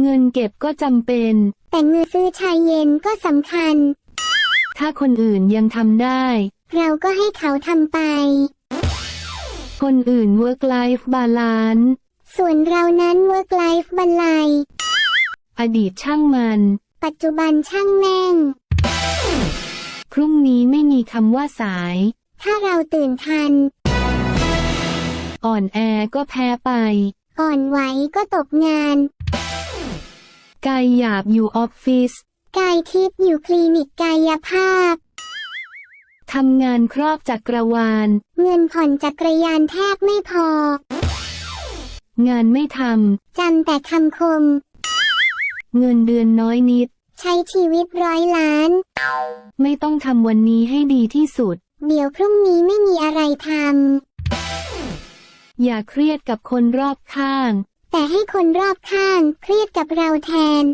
เงินเก็บก็จำเป็น แต่เงินซื้อชายเย็นก็สำคัญ ถ้าคนอื่นยังทำได้ เราก็ให้เขาทำไป คนอื่น work life balance ส่วนเรานั้น work life บรรลัยอดีตช่างมัน ปัจจุบันช่างแม่ง พรุ่งนี้ไม่มีคำว่าสาย ถ้าเราตื่นทัน อ่อนแอก็แพ้ไป อ่อนไหวก็ตกงาน กายหยาบอยู่ออฟฟิศ กายทิพย์อยู่คลินิกกายภาพ ทำงานครอบจักรวาล เงินผ่อนจักรยานแทบไม่พอ งานไม่ทจำแต่คำคมำ เงินเดือนน้อยนิด ใช้ชีวิตร้อยล้าน ไม่ต้องทำวันนี้ให้ดีที่สุด เดี๋ยวพรุ่งนี้ไม่มีอะไรทอย่าเครียดกับคนรอบข้างำ แต่ให้คนรอบข้างเครียดกับเราแทน